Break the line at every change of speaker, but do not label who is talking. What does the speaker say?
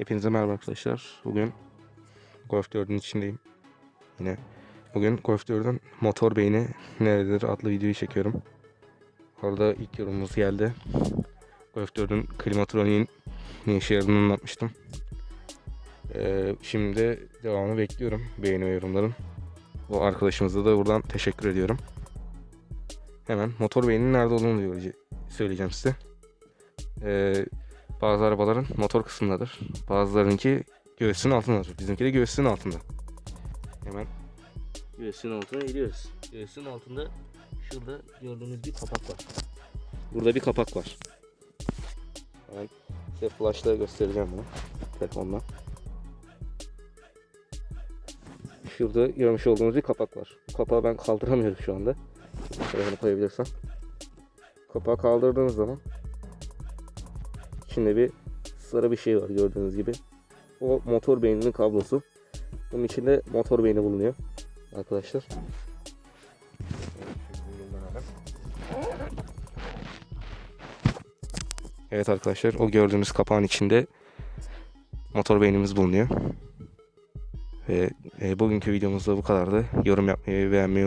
Hepinize merhaba arkadaşlar. Bugün Golf 4'ün içindeyim. Yine bugün Golf 4'ün motor beyni nerededir adlı videoyu çekiyorum. Orada ilk yorumumuz geldi. Golf 4'ün klimatroniğin ne işe yaradığını anlatmıştım. Ee, şimdi devamını bekliyorum beğeni ve yorumların. Bu arkadaşımıza da buradan teşekkür ediyorum. Hemen motor beyninin nerede olduğunu söyleyeceğim size. Ee, bazı arabaların motor kısmındadır. Bazılarınki göğsün altındadır. Bizimki de göğsün altında. Hemen göğsün altına gidiyoruz. Göğsün altında şurada gördüğünüz bir kapak var. Burada bir kapak var. Hemen size flashla göstereceğim bunu. Telefonla. Şurada görmüş olduğunuz bir kapak var. Bu kapağı ben kaldıramıyorum şu anda. Telefonu koyabilirsem. Kapağı kaldırdığınız zaman İçinde bir sarı bir şey var gördüğünüz gibi. O motor beyninin kablosu. Bunun içinde motor beyni bulunuyor arkadaşlar. Evet arkadaşlar o gördüğünüz kapağın içinde motor beynimiz bulunuyor. Ve e, bugünkü videomuz da bu kadardı. Yorum yapmayı beğenmeyi